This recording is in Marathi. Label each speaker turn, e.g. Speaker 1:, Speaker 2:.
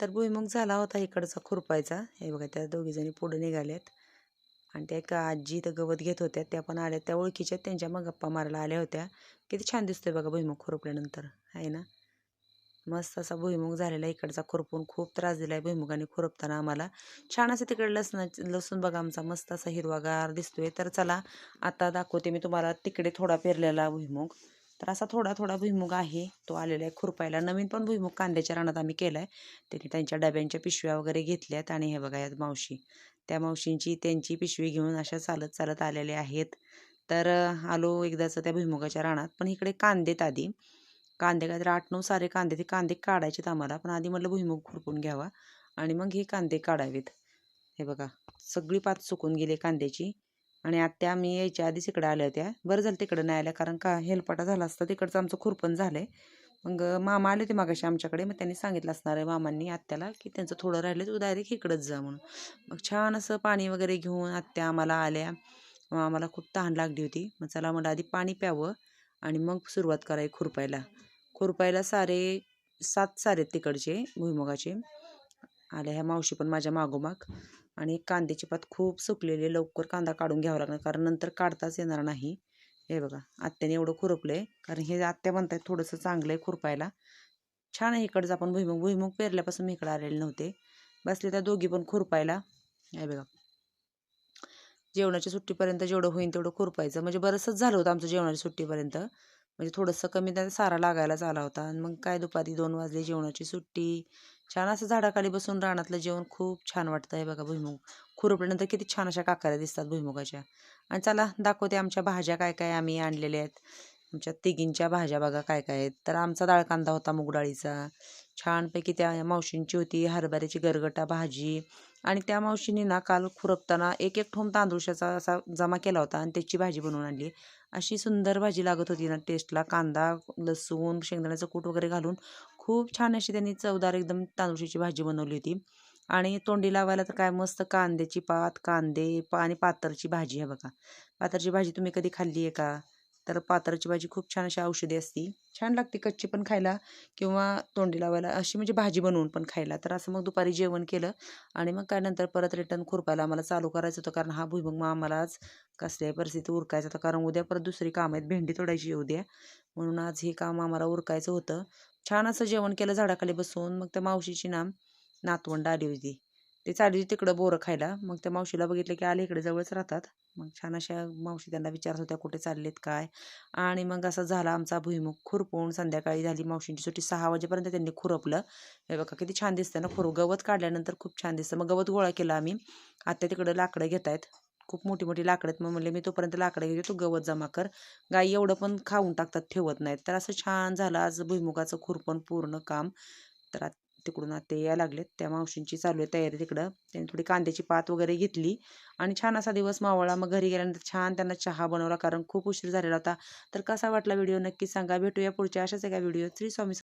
Speaker 1: तर भुईमुग झाला होता इकडचा खुरपायचा. हे बघा त्या दोघीजणी पुढे निघाल्यात. आणि त्या एका आजी तर गवत घेत होत्या. त्या पण आल्या. त्या ओळखीच्या त्यांच्या मग गप्पा मारायला आल्या होत्या. किती छान दिसतोय बघा भुईमुग खुरपल्यानंतर. आहे ना? मस्त असा भुईमुग झालेला इकडचा खुरपून खूप त्रास दिला आहे भुईमुगाने खुरपताना आम्हाला. छान असं तिकडे लसणा लसूण बघा आमचा मस्त असा हिरवागार दिसतोय. तर चला आता दाखवते मी तुम्हाला तिकडे थोडा पेरलेला भुईमुग. तर असा थोडा थोडा भुईमुग आहे. तो आलेला आहे खुरपायला. नवीन पण भुईमुग कांद्याच्या रानात आम्ही केला आहे त्यांनी त्यांच्या डब्यांच्या पिशव्या वगैरे घेतल्यात आणि हे बघा यात मावशी. त्या मावशींची त्यांची पिशवी घेऊन अशा चालत चालत आलेले आहेत. तर आलो एकदाचं त्या भुईमुगाच्या रानात. पण इकडे कांदेत आधी. कांदे काहीतरी आठ नऊ सारे कांदे ते कांदे काढायचेत आम्हाला. पण आधी म्हटलं भुईमुग खुरपून घ्यावा. आणि मग हे कांदे काढावेत. हे बघा. सगळी पात सुकून गेली कांद्याची. आणि आत्या आम्ही यायच्या आधीच इकडे आल्या होत्या. बरं झालं तिकडं नाही आल्या कारण का हेलपाटा झाला असता तिकडचं आमचं खुरपण झालं आहे मग मामा आले होते मागाशी आमच्याकडे मग त्यांनी सांगितलं असणार आहे मामांनी आत्याला की त्यांचं थोडं राहिलं तू डायरेक्ट इकडंच जा म्हणून. मग छान असं पाणी वगैरे घेऊन आत्या आम्हाला आल्या. मग आम्हाला खूप तहान लागली होती. मग चला मला आधी पाणी प्यावं आणि मग सुरुवात करावी खुरपायला. खुरपायला सारे सात सारे तिकडचे भुईमुगाचे. आल्या ह्या मावशी पण माझ्या मागोमाग. आणि कांद्याची पात खूप सुकलेली लवकर कांदा काढून घ्यावा लागणार कारण नंतर काढताच येणार नाही. हे बघा आत्याने एवढं खुरपलं आहे कारण हे आत्या म्हणतात थोडंसं चांगलं आहे खुरपायला. छान आहे इकडचं आपण भुईमुग भुईमुग पेरल्यापासून मी इकडे आलेले नव्हते. बसले त्या दोघी पण खुरपायला. हे बघा. जेवणाच्या सुट्टीपर्यंत जेवढं होईल तेवढं खुरपायचं. म्हणजे बरंचसंच झालं होतं आमचं जेवणाच्या सुट्टीपर्यंत. म्हणजे थोडंसं कमी त्याचा सारा लागायलाच आला होता. आणि मग काय दुपारी दोन वाजले जेवणाची सुट्टी. छान असं झाडाखाली बसून रानातलं जेवण खूप छान वाटतं आहे बघा भुईमुग. खुरपल्यानंतर किती छान अशा काकाऱ्या दिसतात भुईमुगाच्या. आणि चला दाखवते आमच्या भाज्या काय काय आम्ही आणलेल्या आहेत. आमच्या तिघींच्या भाज्या बघा काय काय आहेत. तर आमचा दाळ कांदा होता मुगडाळीचा. छानपैकी त्या मावशींची होती हरभऱ्याची गरगटा भाजी. आणि त्या मावशीने ना काल खुरपताना एक एक ठोम तांदूळशाचा असा जमा केला होता आणि त्याची भाजी बनवून आणली. अशी सुंदर भाजी लागत होती ना टेस्टला कांदा लसूण शेंगदाण्याचं कूट वगैरे घालून खूप छान अशी त्यांनी चवदार एकदम तांदूळशाची भाजी बनवली होती. आणि तोंडी लावायला तर काय मस्त कांद्याची पात कांदे पा आणि पातरची भाजी आहे बघा. पातरची भाजी तुम्ही कधी खाल्ली आहे का? तर पातरची भाजी खूप छान अशी औषधी असती. छान लागते कच्ची पण खायला किंवा तोंडी लावायला. अशी म्हणजे भाजी बनवून पण खायला. तर असं मग दुपारी जेवण केलं आणि मग काय नंतर परत रिटर्न खुरपायला आम्हाला चालू करायचं होतं. कारण हा भुईमुग मग आम्हाला आज कसल्याही परिस्थिती उरकायचं होतं. कारण उद्या परत दुसरी काम आहेत. भेंडी तोडायची उद्या. म्हणून आज हे काम आम्हाला उरकायचं होतं. छान असं जेवण केलं झाडाखाली बसून. मग त्या मावशीची नाम नातवंड आली होती. ते चालली तिकडं बोरं खायला. मग त्या मावशीला बघितलं की आले इकडे जवळच राहतात. मग छान अशा मावशी त्यांना विचारत होत्या कुठे चाललेत काय? आणि मग असं झाला आमचा भुईमुख खुरपून संध्याकाळी झाली मावशींची सुट्टी. सहा वाजेपर्यंत त्यांनी खुरपलं. हे बघा किती छान दिसतं ना खुर. गवत काढल्यानंतर खूप छान दिसतं. मग गवत गोळा केला आम्ही. आत्ता तिकडं लाकडं घेत आहेत. खूप मोठी मोठी लाकडं आहेत. मग म्हणले मी तोपर्यंत लाकडं घेते. तू गवत जमा कर. गाई एवढं पण खाऊन टाकतात ठेवत नाहीत. तर असं छान झालं. आज भुईमुगाचं खुरपण पूर्ण काम. तर तिकडून आता या लागलेत. त्या मावशींची चालू आहे तयारी तिकडं. त्यांनी थोडी कांद्याची पात वगैरे घेतली. आणि छान असा दिवस मावळा मग घरी गेल्यानंतर छान त्यांना चहा बनवला कारण खूप उशीर झालेला होता. तर कसा वाटला व्हिडिओ नक्की सांगा. भेटूया पुढच्या अशाच एका व्हिडिओ श्री स्वामी